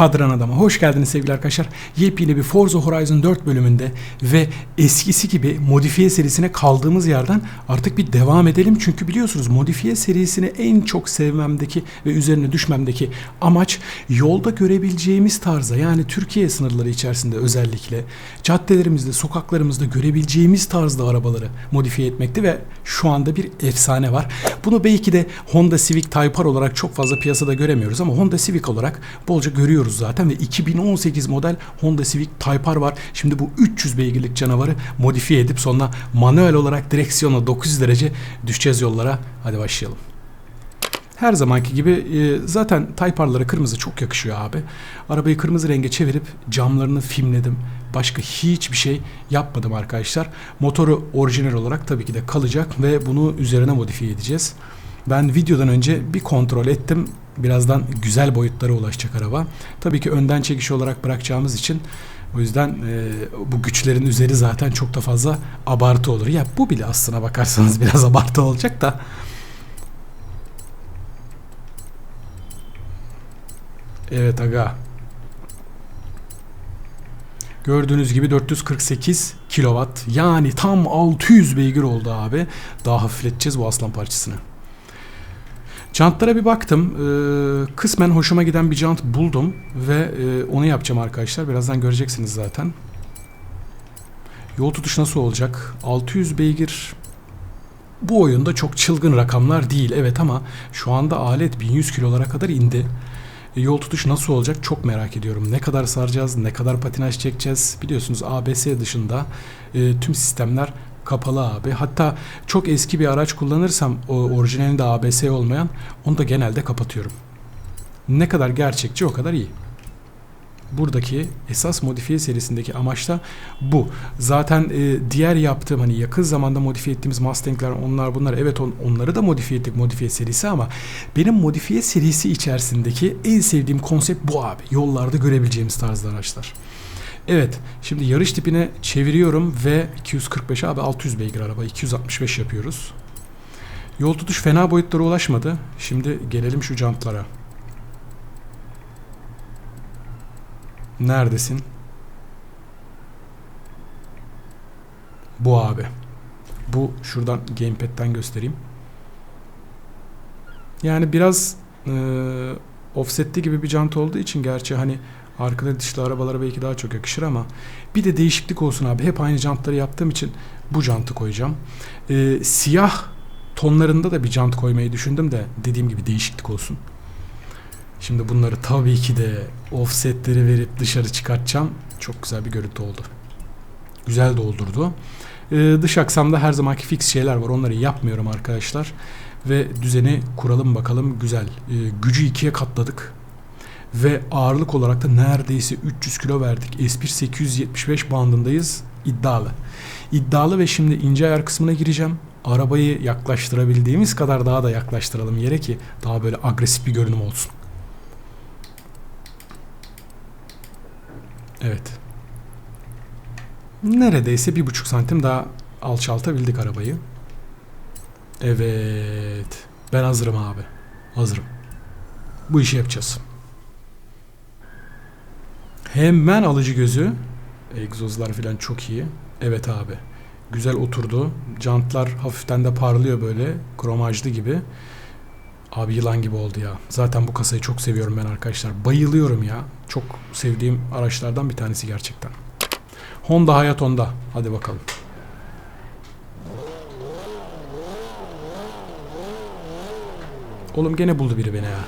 Kadran Adam'a hoş geldiniz sevgili arkadaşlar. Yepyeni bir Forza Horizon 4 bölümünde ve eskisi gibi modifiye serisine kaldığımız yerden artık bir devam edelim. Çünkü biliyorsunuz modifiye serisini en çok sevmemdeki ve üzerine düşmemdeki amaç yolda görebileceğimiz tarzda yani Türkiye sınırları içerisinde özellikle caddelerimizde, sokaklarımızda görebileceğimiz tarzda arabaları modifiye etmekti ve şu anda bir efsane var. Bunu belki de Honda Civic Type R olarak çok fazla piyasada göremiyoruz ama Honda Civic olarak bolca görüyoruz zaten ve 2018 model Honda Civic Type R var. Şimdi bu 300 beygirlik canavarı modifiye edip sonra manuel olarak direksiyona 900 derece düşeceğiz yollara. Hadi başlayalım. Her zamanki gibi e, zaten Type R'lara kırmızı çok yakışıyor abi. Arabayı kırmızı renge çevirip camlarını filmledim. Başka hiçbir şey yapmadım arkadaşlar. Motoru orijinal olarak tabii ki de kalacak ve bunu üzerine modifiye edeceğiz. Ben videodan önce bir kontrol ettim. Birazdan güzel boyutlara ulaşacak araba. Tabii ki önden çekiş olarak bırakacağımız için o yüzden e, bu güçlerin üzeri zaten çok da fazla abartı olur. Ya bu bile aslına bakarsanız biraz abartı olacak da. Evet aga. Gördüğünüz gibi 448 kilowatt yani tam 600 beygir oldu abi. Daha hafifleteceğiz bu aslan parçasını. Jantlara bir baktım. Ee, kısmen hoşuma giden bir jant buldum ve e, onu yapacağım arkadaşlar. Birazdan göreceksiniz zaten. Yol tutuş nasıl olacak? 600 beygir bu oyunda çok çılgın rakamlar değil evet ama şu anda alet 1100 kilolara kadar indi. E, yol tutuş nasıl olacak çok merak ediyorum. Ne kadar saracağız, ne kadar patinaj çekeceğiz. Biliyorsunuz ABS dışında e, tüm sistemler kapalı abi. Hatta çok eski bir araç kullanırsam o orijinalinde ABS olmayan onu da genelde kapatıyorum. Ne kadar gerçekçi o kadar iyi. Buradaki esas modifiye serisindeki amaç da bu. Zaten e, diğer yaptığım hani yakın zamanda modifiye ettiğimiz Mustang'ler onlar bunlar evet on, onları da modifiye ettik modifiye serisi ama benim modifiye serisi içerisindeki en sevdiğim konsept bu abi. Yollarda görebileceğimiz tarzda araçlar. Evet şimdi yarış tipine çeviriyorum ve 245 abi 600 beygir araba 265 yapıyoruz. Yol tutuş fena boyutlara ulaşmadı. Şimdi gelelim şu jantlara. Neredesin? Bu abi. Bu şuradan gamepad'den göstereyim. Yani biraz e, offsetli gibi bir jant olduğu için gerçi hani arkada dişli arabalara belki daha çok yakışır ama bir de değişiklik olsun abi. Hep aynı jantları yaptığım için bu jantı koyacağım. E, siyah tonlarında da bir jant koymayı düşündüm de dediğim gibi değişiklik olsun. Şimdi bunları tabii ki de offsetleri verip dışarı çıkartacağım. Çok güzel bir görüntü oldu. Güzel doldurdu. Ee, dış aksamda her zamanki fix şeyler var. Onları yapmıyorum arkadaşlar. Ve düzeni kuralım bakalım. Güzel. Ee, gücü ikiye katladık. Ve ağırlık olarak da neredeyse 300 kilo verdik. S1 875 bandındayız. İddialı. İddialı ve şimdi ince ayar kısmına gireceğim. Arabayı yaklaştırabildiğimiz kadar daha da yaklaştıralım yere ki daha böyle agresif bir görünüm olsun. Evet. Neredeyse bir buçuk santim daha alçaltabildik arabayı. Evet. Ben hazırım abi. Hazırım. Bu işi yapacağız. Hemen alıcı gözü. Egzozlar falan çok iyi. Evet abi. Güzel oturdu. Jantlar hafiften de parlıyor böyle. Kromajlı gibi. Abi yılan gibi oldu ya. Zaten bu kasayı çok seviyorum ben arkadaşlar. Bayılıyorum ya. Çok sevdiğim araçlardan bir tanesi gerçekten. Honda hayat Honda. Hadi bakalım. Oğlum gene buldu biri beni ya.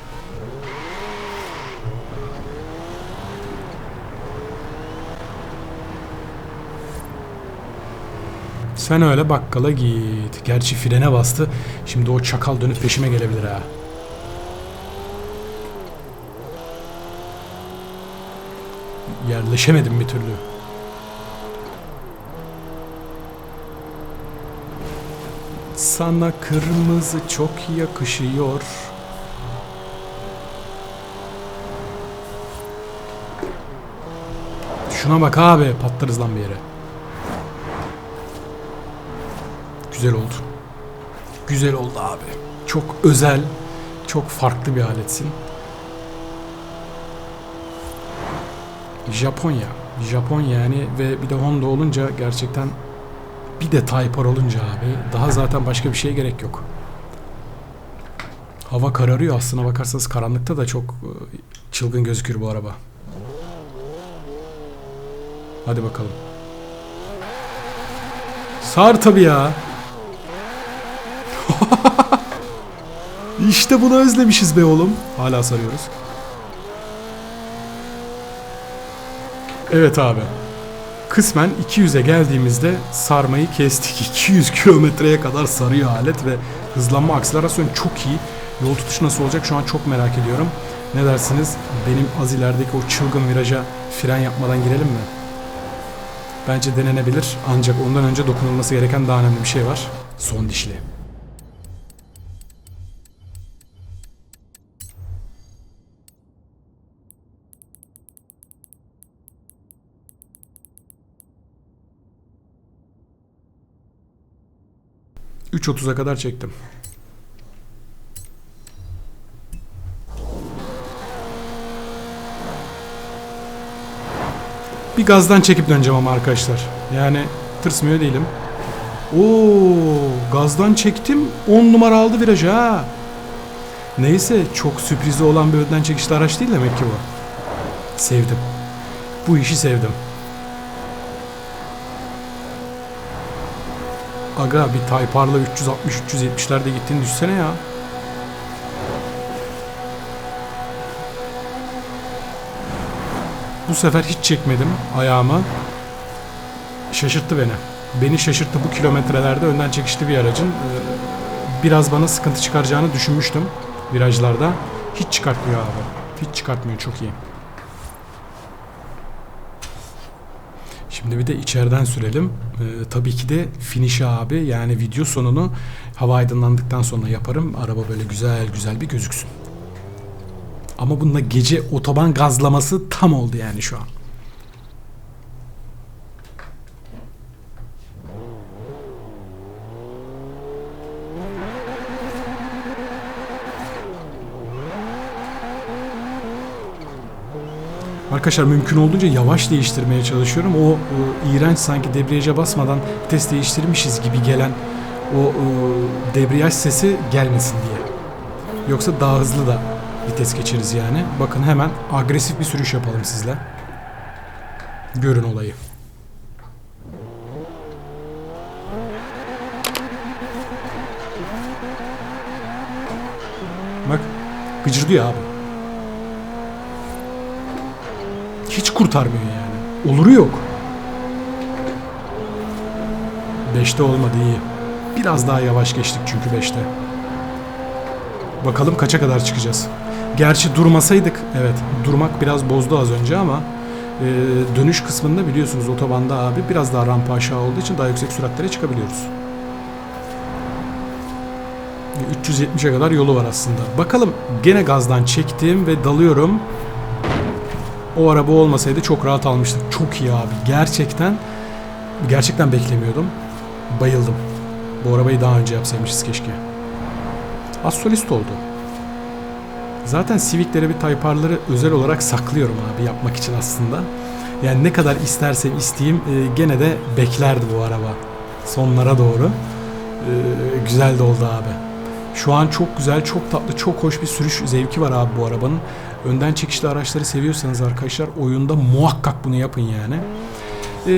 Sen öyle bakkala git. Gerçi frene bastı. Şimdi o çakal dönüp peşime gelebilir ha. Yerleşemedim bir türlü. Sana kırmızı çok yakışıyor. Şuna bak abi patlarız lan bir yere. Güzel oldu. Güzel oldu abi. Çok özel, çok farklı bir aletsin. Japonya. Japon yani ve bir de Honda olunca gerçekten bir de Type R olunca abi daha zaten başka bir şeye gerek yok. Hava kararıyor aslına bakarsanız karanlıkta da çok e, çılgın gözükür bu araba. Hadi bakalım. Sar tabii ya. işte bunu özlemişiz be oğlum. Hala sarıyoruz. Evet abi. Kısmen 200'e geldiğimizde sarmayı kestik. 200 kilometreye kadar sarıyor alet ve hızlanma akselerasyon çok iyi. Yol tutuşu nasıl olacak şu an çok merak ediyorum. Ne dersiniz? Benim az ilerideki o çılgın viraja fren yapmadan girelim mi? Bence denenebilir ancak ondan önce dokunulması gereken daha önemli bir şey var. Son dişli. ...3.30'a kadar çektim. Bir gazdan çekip döneceğim ama arkadaşlar. Yani tırsmıyor değilim. Oo, gazdan çektim 10 numara aldı virajı ha. Neyse çok sürprizi olan bir önden çekişli araç değil demek ki bu. Sevdim. Bu işi sevdim. Aga bir Taypar'la 360-370'lerde gittiğini düşsene ya. Bu sefer hiç çekmedim ayağımı. Şaşırttı beni. Beni şaşırttı bu kilometrelerde önden çekişli bir aracın. Ee, Biraz bana sıkıntı çıkaracağını düşünmüştüm virajlarda. Hiç çıkartmıyor abi. Hiç çıkartmıyor çok iyi. Şimdi bir de içeriden sürelim. Ee, tabii ki de finish abi yani video sonunu hava aydınlandıktan sonra yaparım. Araba böyle güzel güzel bir gözüksün. Ama bununla gece otoban gazlaması tam oldu yani şu an. Arkadaşlar mümkün olduğunca yavaş değiştirmeye çalışıyorum. O, o iğrenç sanki debriyaja basmadan vites değiştirmişiz gibi gelen o, o debriyaj sesi gelmesin diye. Yoksa daha hızlı da vites geçeriz yani. Bakın hemen agresif bir sürüş yapalım sizle. Görün olayı. Bak gıcırdıyor abi. Hiç kurtarmıyor yani. Oluru yok. 5'te olmadı iyi. Biraz daha yavaş geçtik çünkü 5'te. Bakalım kaça kadar çıkacağız. Gerçi durmasaydık, evet durmak biraz bozdu az önce ama e, dönüş kısmında biliyorsunuz otobanda abi biraz daha rampa aşağı olduğu için daha yüksek süratlere çıkabiliyoruz. 370'e kadar yolu var aslında. Bakalım gene gazdan çektim ve dalıyorum. O araba olmasaydı çok rahat almıştık. Çok iyi abi. Gerçekten gerçekten beklemiyordum. Bayıldım. Bu arabayı daha önce yapsaymışız keşke. Az oldu. Zaten Civic'lere bir Type-R'ları özel olarak saklıyorum abi yapmak için aslında. Yani ne kadar istersem isteyeyim e, gene de beklerdi bu araba. Sonlara doğru. E, güzel de oldu abi. Şu an çok güzel, çok tatlı, çok hoş bir sürüş zevki var abi bu arabanın. Önden çekişli araçları seviyorsanız arkadaşlar oyunda muhakkak bunu yapın yani. E,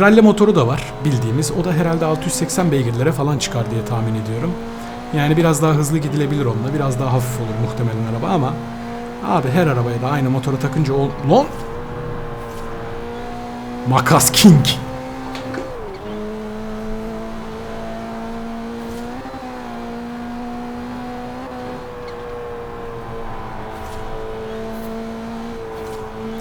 rally motoru da var bildiğimiz. O da herhalde 680 beygirlere falan çıkar diye tahmin ediyorum. Yani biraz daha hızlı gidilebilir onunla. Biraz daha hafif olur muhtemelen araba ama abi her arabaya da aynı motora takınca ol... Lan! Makas King.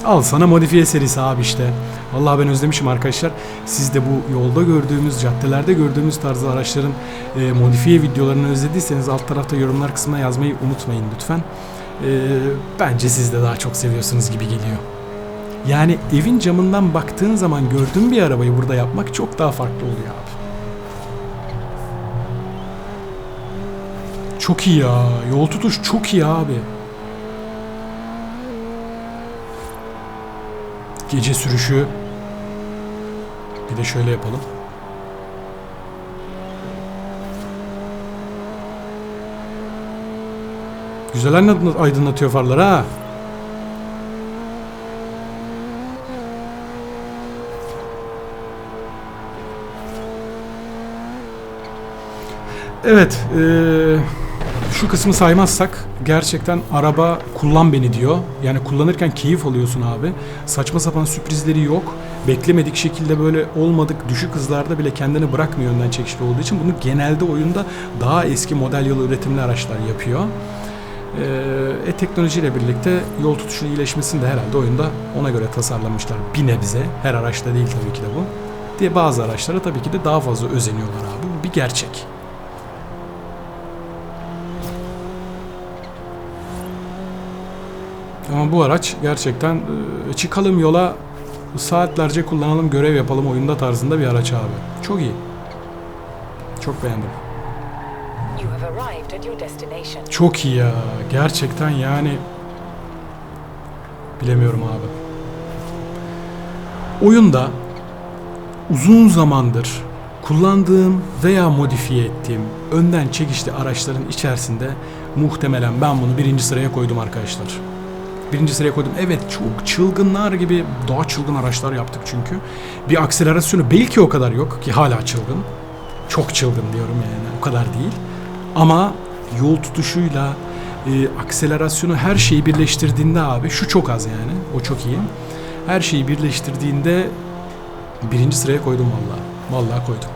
Al sana modifiye serisi abi işte. Vallahi ben özlemişim arkadaşlar. Siz de bu yolda gördüğümüz, caddelerde gördüğümüz tarzı araçların e, modifiye videolarını özlediyseniz alt tarafta yorumlar kısmına yazmayı unutmayın lütfen. E, bence siz de daha çok seviyorsunuz gibi geliyor. Yani evin camından baktığın zaman gördüğün bir arabayı burada yapmak çok daha farklı oluyor abi. Çok iyi ya. Yol tutuş çok iyi abi. Gece sürüşü. Bir de şöyle yapalım. Güzel aydınlat- aydınlatıyor farlar ha. Evet, eee, şu kısmı saymazsak gerçekten araba kullan beni diyor. Yani kullanırken keyif alıyorsun abi. Saçma sapan sürprizleri yok. Beklemedik şekilde böyle olmadık düşük hızlarda bile kendini bırakmıyor önden çekişli olduğu için bunu genelde oyunda daha eski model yılı üretimli araçlar yapıyor. Eee, E teknolojiyle birlikte yol tutuşu iyileşmesini de herhalde oyunda ona göre tasarlamışlar bir nebze. Her araçta değil tabii ki de bu. Diye bazı araçlara tabii ki de daha fazla özeniyorlar abi. Bu bir gerçek. Ama bu araç gerçekten e, çıkalım yola saatlerce kullanalım görev yapalım oyunda tarzında bir araç abi. Çok iyi. Çok beğendim. Çok iyi ya. Gerçekten yani bilemiyorum abi. Oyunda uzun zamandır kullandığım veya modifiye ettiğim önden çekişli araçların içerisinde muhtemelen ben bunu birinci sıraya koydum arkadaşlar. Birinci sıraya koydum. Evet çok çılgınlar gibi daha çılgın araçlar yaptık çünkü. Bir akselerasyonu belki o kadar yok ki hala çılgın. Çok çılgın diyorum yani o kadar değil. Ama yol tutuşuyla e, akselerasyonu her şeyi birleştirdiğinde abi şu çok az yani o çok iyi. Her şeyi birleştirdiğinde birinci sıraya koydum vallahi. Vallahi koydum.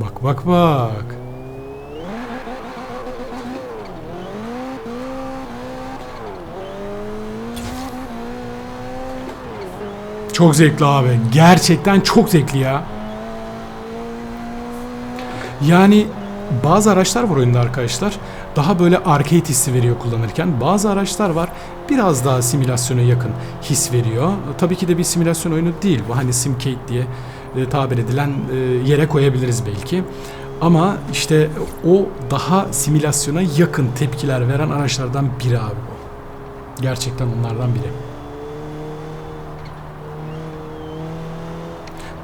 Bak bak bak. Çok zevkli abi. Gerçekten çok zevkli ya. Yani bazı araçlar var oyunda arkadaşlar. Daha böyle arcade hissi veriyor kullanırken. Bazı araçlar var biraz daha simülasyona yakın his veriyor. Tabii ki de bir simülasyon oyunu değil. Bu hani simcade diye e, tabir edilen e, yere koyabiliriz belki. Ama işte o daha simülasyona yakın tepkiler veren araçlardan biri abi bu. Gerçekten onlardan biri.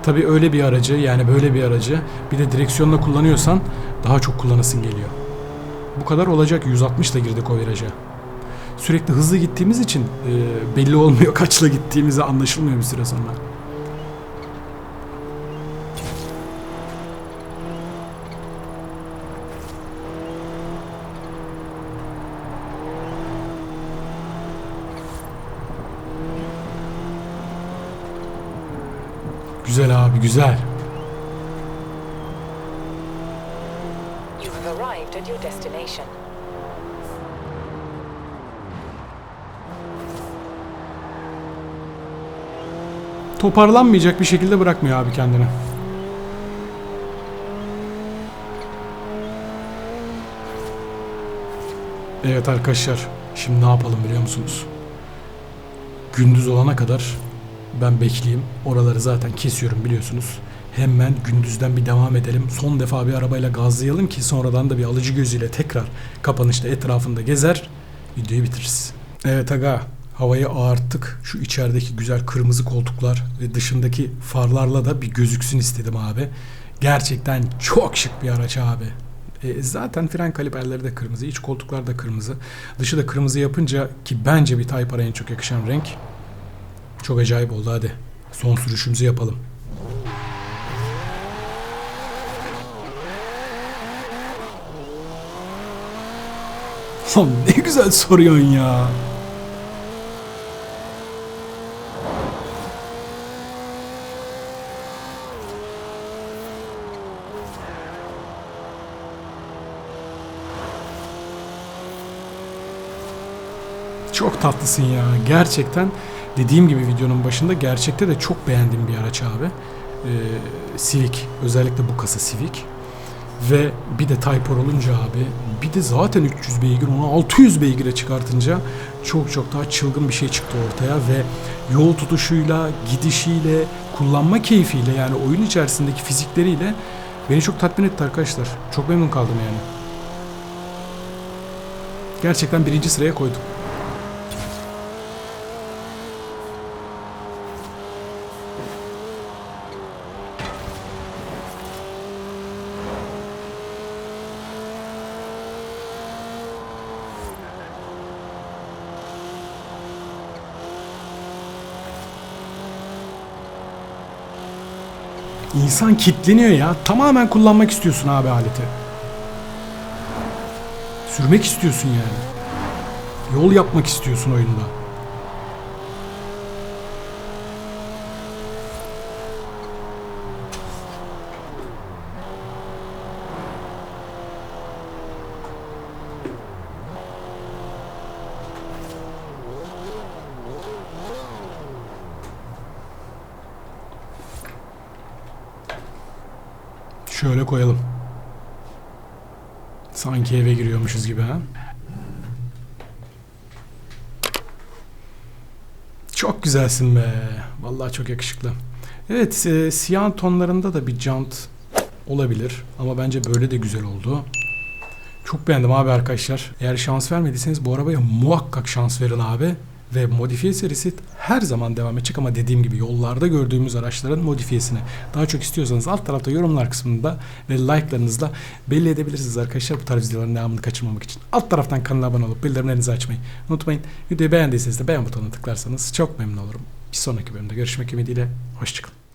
Tabii öyle bir aracı yani böyle bir aracı bir de direksiyonla kullanıyorsan daha çok kullanasın geliyor. Bu kadar olacak 160 ile girdik o viraja. Sürekli hızlı gittiğimiz için e, belli olmuyor kaçla gittiğimizi anlaşılmıyor bir süre sonra. Güzel abi güzel. You have arrived at your destination. Toparlanmayacak bir şekilde bırakmıyor abi kendini. Evet arkadaşlar, şimdi ne yapalım biliyor musunuz? Gündüz olana kadar ben bekleyeyim. Oraları zaten kesiyorum biliyorsunuz. Hemen gündüzden bir devam edelim. Son defa bir arabayla gazlayalım ki sonradan da bir alıcı gözüyle tekrar kapanışta etrafında gezer. Videoyu bitiririz. Evet aga havayı ağarttık. Şu içerideki güzel kırmızı koltuklar ve dışındaki farlarla da bir gözüksün istedim abi. Gerçekten çok şık bir araç abi. E, zaten fren kaliperleri de kırmızı, iç koltuklar da kırmızı. Dışı da kırmızı yapınca ki bence bir Type R'a en çok yakışan renk. Çok acayip oldu hadi. Son sürüşümüzü yapalım. Lan ne güzel soruyorsun ya. Çok tatlısın ya. Gerçekten dediğim gibi videonun başında gerçekte de çok beğendiğim bir araç abi. Ee, Civic. Özellikle bu kasa Civic. Ve bir de Type R olunca abi bir de zaten 300 beygir onu 600 beygire çıkartınca çok çok daha çılgın bir şey çıktı ortaya ve yol tutuşuyla, gidişiyle, kullanma keyfiyle yani oyun içerisindeki fizikleriyle beni çok tatmin etti arkadaşlar. Çok memnun kaldım yani. Gerçekten birinci sıraya koydum. İnsan kitleniyor ya. Tamamen kullanmak istiyorsun abi aleti. Sürmek istiyorsun yani. Yol yapmak istiyorsun oyunda. Şöyle koyalım. Sanki eve giriyormuşuz gibi ha. Çok güzelsin be. Vallahi çok yakışıklı. Evet, e, siyah tonlarında da bir jant olabilir. Ama bence böyle de güzel oldu. Çok beğendim abi arkadaşlar. Eğer şans vermediyseniz bu arabaya muhakkak şans verin abi. Ve modifiye serisi her zaman devam edecek ama dediğim gibi yollarda gördüğümüz araçların modifiyesini daha çok istiyorsanız alt tarafta yorumlar kısmında ve like'larınızla belli edebilirsiniz arkadaşlar bu tarz videoların devamını kaçırmamak için. Alt taraftan kanala abone olup bildirimlerinizi açmayı unutmayın. Videoyu beğendiyseniz de beğen butonuna tıklarsanız çok memnun olurum. Bir sonraki bölümde görüşmek ümidiyle. Hoşçakalın.